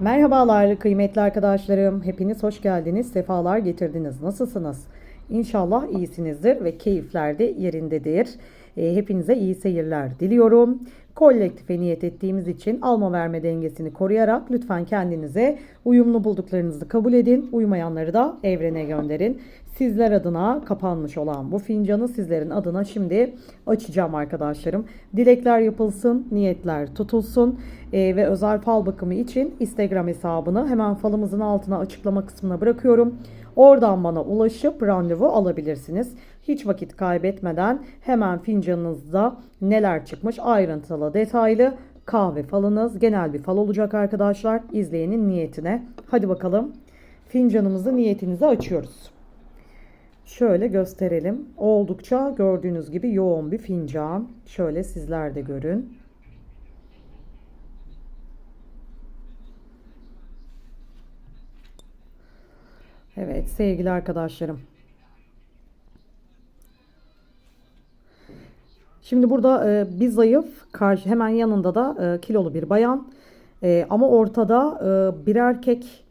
Merhabalar kıymetli arkadaşlarım. Hepiniz hoş geldiniz. Sefalar getirdiniz. Nasılsınız? İnşallah iyisinizdir ve keyifler de yerindedir. E, Hepinize iyi seyirler diliyorum. Kolektife niyet ettiğimiz için alma verme dengesini koruyarak lütfen kendinize uyumlu bulduklarınızı kabul edin. Uymayanları da evrene gönderin. Sizler adına kapanmış olan bu fincanı sizlerin adına şimdi açacağım arkadaşlarım. Dilekler yapılsın, niyetler tutulsun Ee, ve özel fal bakımı için Instagram hesabını hemen falımızın altına açıklama kısmına bırakıyorum. Oradan bana ulaşıp randevu alabilirsiniz. Hiç vakit kaybetmeden hemen fincanınızda neler çıkmış ayrıntılı detaylı kahve falınız genel bir fal olacak arkadaşlar. İzleyenin niyetine. Hadi bakalım fincanımızı niyetinize açıyoruz. Şöyle gösterelim. Oldukça gördüğünüz gibi yoğun bir fincan. Şöyle sizler de görün. Evet sevgili arkadaşlarım. Şimdi burada e, bir zayıf, karşı hemen yanında da e, kilolu bir bayan. E, ama ortada e, bir erkek.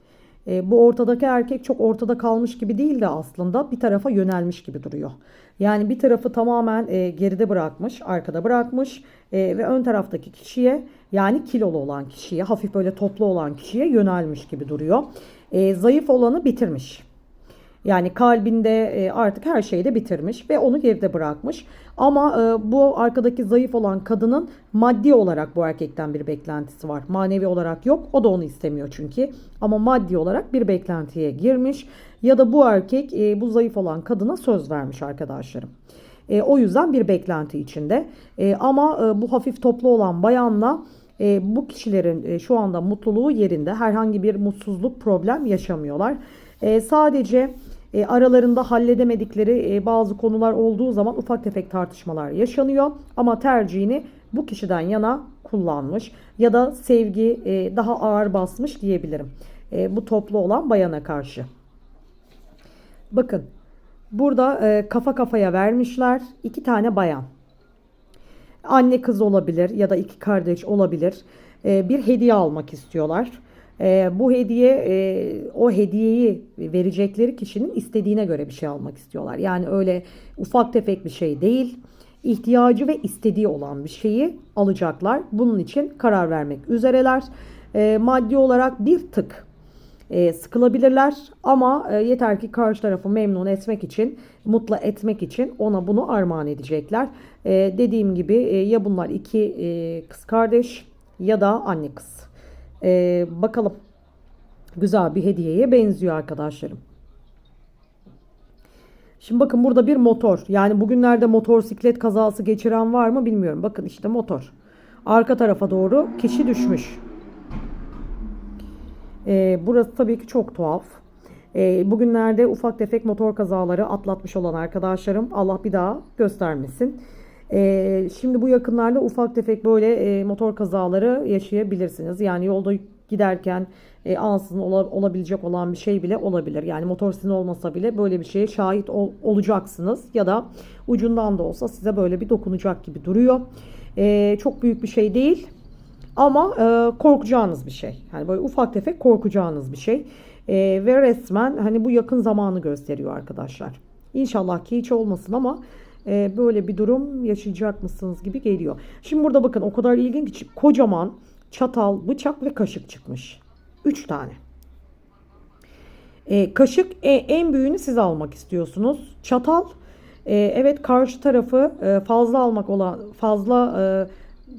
E, bu ortadaki erkek çok ortada kalmış gibi değil de aslında bir tarafa yönelmiş gibi duruyor. Yani bir tarafı tamamen e, geride bırakmış, arkada bırakmış e, ve ön taraftaki kişiye yani kilolu olan kişiye, hafif böyle toplu olan kişiye yönelmiş gibi duruyor. E, zayıf olanı bitirmiş. Yani kalbinde e, artık her şeyi de bitirmiş ve onu geride bırakmış. Ama e, bu arkadaki zayıf olan kadının maddi olarak bu erkekten bir beklentisi var. Manevi olarak yok. O da onu istemiyor çünkü. Ama maddi olarak bir beklentiye girmiş. Ya da bu erkek e, bu zayıf olan kadına söz vermiş arkadaşlarım. O yüzden bir beklenti içinde. Ama bu hafif toplu olan bayanla e, bu kişilerin e, şu anda mutluluğu yerinde. Herhangi bir mutsuzluk, problem yaşamıyorlar. E, sadece e, aralarında halledemedikleri e, bazı konular olduğu zaman ufak tefek tartışmalar yaşanıyor. Ama tercihini bu kişiden yana kullanmış ya da sevgi e, daha ağır basmış diyebilirim. E, bu toplu olan bayana karşı. Bakın burada e, kafa kafaya vermişler iki tane bayan. Anne kız olabilir ya da iki kardeş olabilir. E, bir hediye almak istiyorlar. E, bu hediye e, o hediyeyi verecekleri kişinin istediğine göre bir şey almak istiyorlar. Yani öyle ufak tefek bir şey değil. İhtiyacı ve istediği olan bir şeyi alacaklar. Bunun için karar vermek üzereler. E, maddi olarak bir tık e, sıkılabilirler ama e, yeter ki karşı tarafı memnun etmek için, mutlu etmek için ona bunu armağan edecekler. E, dediğim gibi e, ya bunlar iki e, kız kardeş ya da anne kız. E, bakalım güzel bir hediyeye benziyor arkadaşlarım. Şimdi bakın burada bir motor. Yani bugünlerde motosiklet kazası geçiren var mı bilmiyorum. Bakın işte motor. Arka tarafa doğru kişi düşmüş. Ee, burası tabii ki çok tuhaf. Ee, bugünlerde ufak tefek motor kazaları atlatmış olan arkadaşlarım Allah bir daha göstermesin. Ee, şimdi bu yakınlarda ufak tefek böyle e, motor kazaları yaşayabilirsiniz. Yani yolda giderken e, ansızın ola- olabilecek olan bir şey bile olabilir. Yani motor sizin olmasa bile böyle bir şeye şahit ol- olacaksınız. Ya da ucundan da olsa size böyle bir dokunacak gibi duruyor. Ee, çok büyük bir şey değil. Ama e, korkacağınız bir şey. Yani böyle ufak tefek korkacağınız bir şey. E, ve resmen hani bu yakın zamanı gösteriyor arkadaşlar. İnşallah ki hiç olmasın ama e, böyle bir durum yaşayacak mısınız gibi geliyor. Şimdi burada bakın o kadar ilginç ki kocaman çatal, bıçak ve kaşık çıkmış. 3 tane. E, kaşık e, en büyüğünü siz almak istiyorsunuz. Çatal e, evet karşı tarafı e, fazla almak olan fazla e,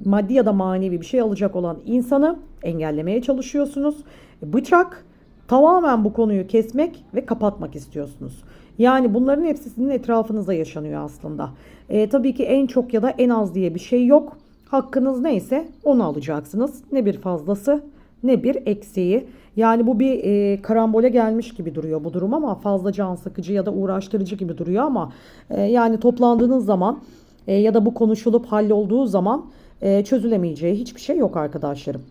maddi ya da manevi bir şey alacak olan insanı engellemeye çalışıyorsunuz. Bıçak tamamen bu konuyu kesmek ve kapatmak istiyorsunuz. Yani bunların hepsi sizin etrafınızda yaşanıyor aslında. E, tabii ki en çok ya da en az diye bir şey yok. Hakkınız neyse onu alacaksınız. Ne bir fazlası ne bir eksiği. Yani bu bir e, karambole gelmiş gibi duruyor bu durum ama fazla can sıkıcı ya da uğraştırıcı gibi duruyor ama e, yani toplandığınız zaman e, ya da bu konuşulup hallolduğu zaman e, çözülemeyeceği hiçbir şey yok arkadaşlarım.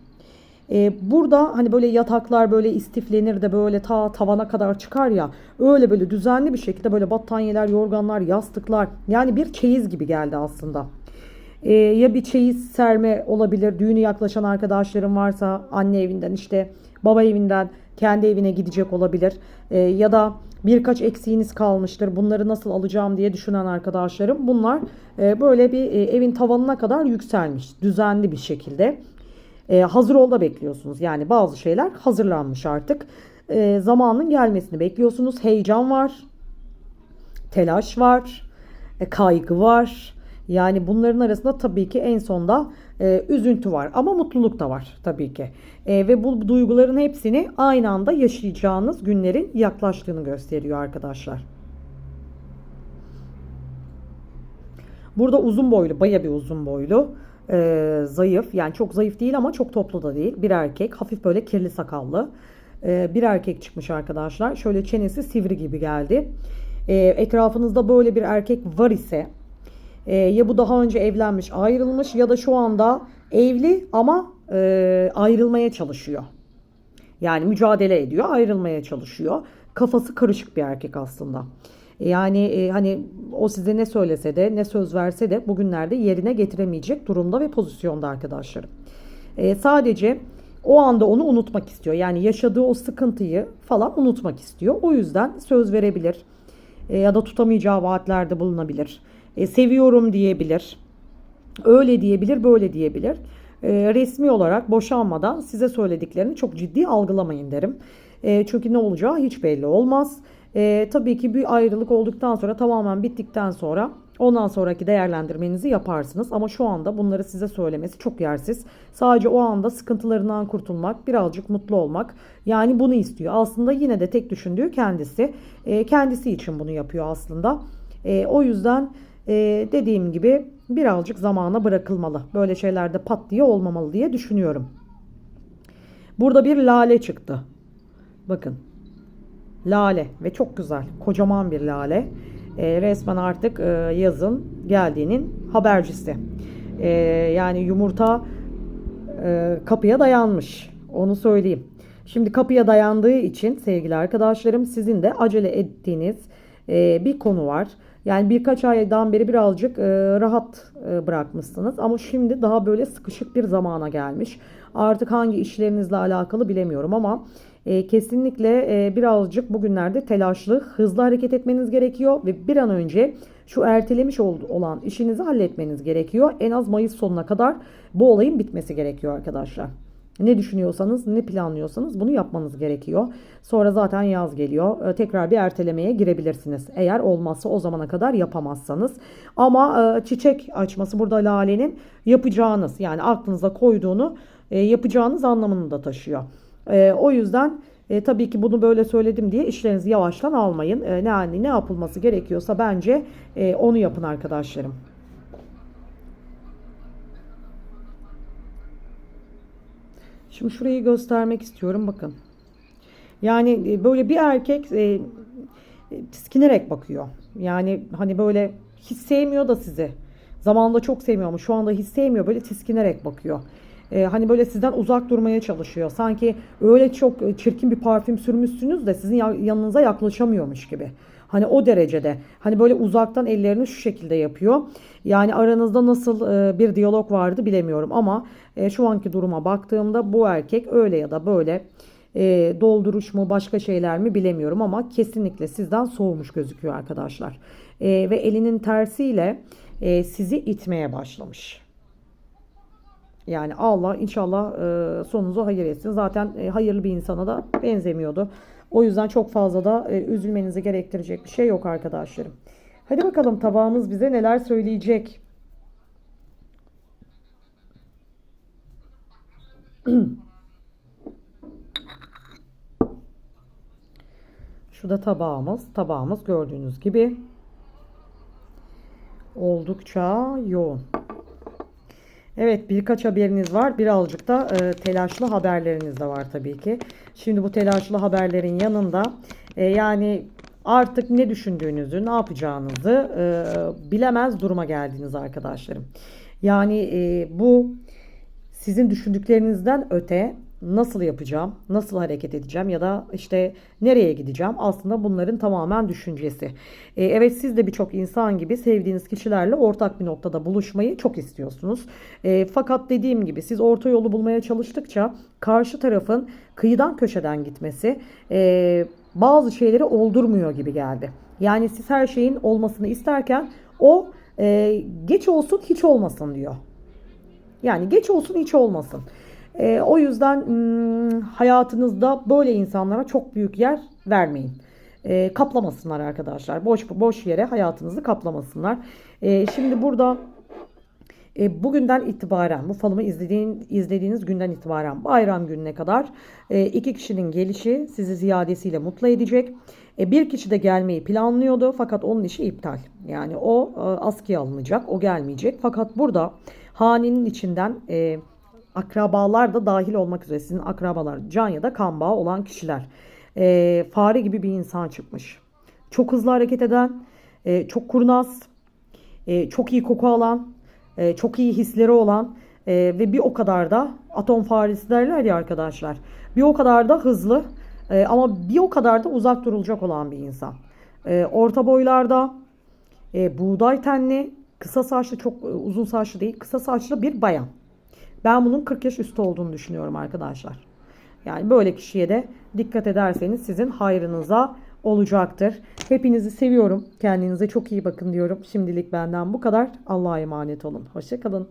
E, burada hani böyle yataklar böyle istiflenir de böyle ta tavana kadar çıkar ya öyle böyle düzenli bir şekilde böyle battaniyeler, yorganlar, yastıklar yani bir çeyiz gibi geldi aslında. E, ya bir çeyiz serme olabilir. Düğünü yaklaşan arkadaşlarım varsa anne evinden işte baba evinden kendi evine gidecek olabilir. E, ya da birkaç eksiğiniz kalmıştır. Bunları nasıl alacağım diye düşünen arkadaşlarım. Bunlar e, böyle bir e, evin tavanına kadar yükselmiş. Düzenli bir şekilde. E, hazır ol da bekliyorsunuz. Yani bazı şeyler hazırlanmış artık. E, zamanın gelmesini bekliyorsunuz. Heyecan var. Telaş var. E, kaygı var. Yani bunların arasında tabii ki en sonda e, üzüntü var ama mutluluk da var tabii ki. E, ve bu duyguların hepsini aynı anda yaşayacağınız günlerin yaklaştığını gösteriyor arkadaşlar. Burada uzun boylu, baya bir uzun boylu, e, zayıf yani çok zayıf değil ama çok toplu da değil. Bir erkek, hafif böyle kirli sakallı e, bir erkek çıkmış arkadaşlar. Şöyle çenesi sivri gibi geldi. E, etrafınızda böyle bir erkek var ise e, ya bu daha önce evlenmiş, ayrılmış ya da şu anda evli ama e, ayrılmaya çalışıyor. Yani mücadele ediyor, ayrılmaya çalışıyor. Kafası karışık bir erkek aslında. Yani e, hani o size ne söylese de ne söz verse de bugünlerde yerine getiremeyecek durumda ve pozisyonda arkadaşlarım. E, sadece o anda onu unutmak istiyor. Yani yaşadığı o sıkıntıyı falan unutmak istiyor. O yüzden söz verebilir e, ya da tutamayacağı vaatlerde bulunabilir. E, seviyorum diyebilir. Öyle diyebilir, böyle diyebilir. E, resmi olarak boşanmadan size söylediklerini çok ciddi algılamayın derim. E, çünkü ne olacağı hiç belli olmaz. E, tabii ki bir ayrılık olduktan sonra tamamen bittikten sonra ondan sonraki değerlendirmenizi yaparsınız. Ama şu anda bunları size söylemesi çok yersiz. Sadece o anda sıkıntılarından kurtulmak, birazcık mutlu olmak. Yani bunu istiyor. Aslında yine de tek düşündüğü kendisi. E, kendisi için bunu yapıyor aslında. E, o yüzden e, dediğim gibi birazcık zamana bırakılmalı. Böyle şeylerde pat diye olmamalı diye düşünüyorum. Burada bir lale çıktı. Bakın. Lale ve çok güzel. Kocaman bir lale. E, resmen artık e, yazın geldiğinin habercisi. E, yani yumurta e, kapıya dayanmış. Onu söyleyeyim. Şimdi kapıya dayandığı için sevgili arkadaşlarım sizin de acele ettiğiniz e, bir konu var. Yani birkaç aydan beri birazcık e, rahat e, bırakmışsınız ama şimdi daha böyle sıkışık bir zamana gelmiş. Artık hangi işlerinizle alakalı bilemiyorum ama e, kesinlikle e, birazcık bugünlerde telaşlı, hızlı hareket etmeniz gerekiyor ve bir an önce şu ertelemiş ol, olan işinizi halletmeniz gerekiyor. En az Mayıs sonuna kadar bu olayın bitmesi gerekiyor arkadaşlar. Ne düşünüyorsanız, ne planlıyorsanız bunu yapmanız gerekiyor. Sonra zaten yaz geliyor. Ee, tekrar bir ertelemeye girebilirsiniz. Eğer olmazsa o zamana kadar yapamazsanız. Ama e, çiçek açması burada lalenin yapacağınız yani aklınıza koyduğunu e, yapacağınız anlamını da taşıyor. E, o yüzden e, tabii ki bunu böyle söyledim diye işlerinizi yavaştan almayın. E, ne yani ne yapılması gerekiyorsa bence e, onu yapın arkadaşlarım. Şimdi şurayı göstermek istiyorum. Bakın. Yani e, böyle bir erkek e, tiskinerek bakıyor. Yani hani böyle hiç sevmiyor da sizi. Zamanında çok sevmiyor ama şu anda hiç sevmiyor. Böyle tiskinerek bakıyor. E, hani böyle sizden uzak durmaya çalışıyor. Sanki öyle çok çirkin bir parfüm sürmüşsünüz de sizin yanınıza yaklaşamıyormuş gibi. Hani o derecede. Hani böyle uzaktan ellerini şu şekilde yapıyor. Yani aranızda nasıl e, bir diyalog vardı bilemiyorum ama e, şu anki duruma baktığımda bu erkek öyle ya da böyle e, dolduruş mu başka şeyler mi bilemiyorum ama kesinlikle sizden soğumuş gözüküyor arkadaşlar. Ve elinin tersiyle sizi itmeye başlamış. Yani Allah inşallah sonunuzu hayır etsin. Zaten hayırlı bir insana da benzemiyordu. O yüzden çok fazla da e, üzülmenizi gerektirecek bir şey yok arkadaşlarım. Hadi bakalım tabağımız bize neler söyleyecek. Şu da tabağımız. Tabağımız gördüğünüz gibi oldukça yoğun. Evet birkaç haberiniz var. Birazcık da e, telaşlı haberleriniz de var tabii ki. Şimdi bu telaşlı haberlerin yanında e, yani artık ne düşündüğünüzü, ne yapacağınızı e, bilemez duruma geldiniz arkadaşlarım. Yani e, bu sizin düşündüklerinizden öte nasıl yapacağım, nasıl hareket edeceğim ya da işte nereye gideceğim aslında bunların tamamen düşüncesi. E, evet siz de birçok insan gibi sevdiğiniz kişilerle ortak bir noktada buluşmayı çok istiyorsunuz. E, fakat dediğim gibi siz orta yolu bulmaya çalıştıkça karşı tarafın kıyıdan köşeden gitmesi e, bazı şeyleri oldurmuyor gibi geldi. Yani siz her şeyin olmasını isterken o e, geç olsun hiç olmasın diyor. Yani geç olsun hiç olmasın. Ee, o yüzden hmm, hayatınızda böyle insanlara çok büyük yer vermeyin. Ee, kaplamasınlar arkadaşlar. Boş boş yere hayatınızı kaplamasınlar. Ee, şimdi burada e, bugünden itibaren bu falımı izlediğin, izlediğiniz günden itibaren bayram gününe kadar e, iki kişinin gelişi sizi ziyadesiyle mutlu edecek. E, bir kişi de gelmeyi planlıyordu fakat onun işi iptal. Yani o e, askıya alınacak, o gelmeyecek. Fakat burada hanenin içinden e, akrabalar da dahil olmak üzere sizin akrabalar can ya da kan bağı olan kişiler e, fare gibi bir insan çıkmış. Çok hızlı hareket eden, e, çok kurnaz, e, çok iyi koku alan, e, çok iyi hisleri olan e, ve bir o kadar da atom faresi derler ya arkadaşlar. Bir o kadar da hızlı e, ama bir o kadar da uzak durulacak olan bir insan. E, orta boylarda, e, buğday tenli, kısa saçlı çok e, uzun saçlı değil, kısa saçlı bir bayan. Ben bunun 40 yaş üstü olduğunu düşünüyorum arkadaşlar. Yani böyle kişiye de dikkat ederseniz sizin hayrınıza olacaktır. Hepinizi seviyorum. Kendinize çok iyi bakın diyorum. Şimdilik benden bu kadar. Allah'a emanet olun. Hoşçakalın.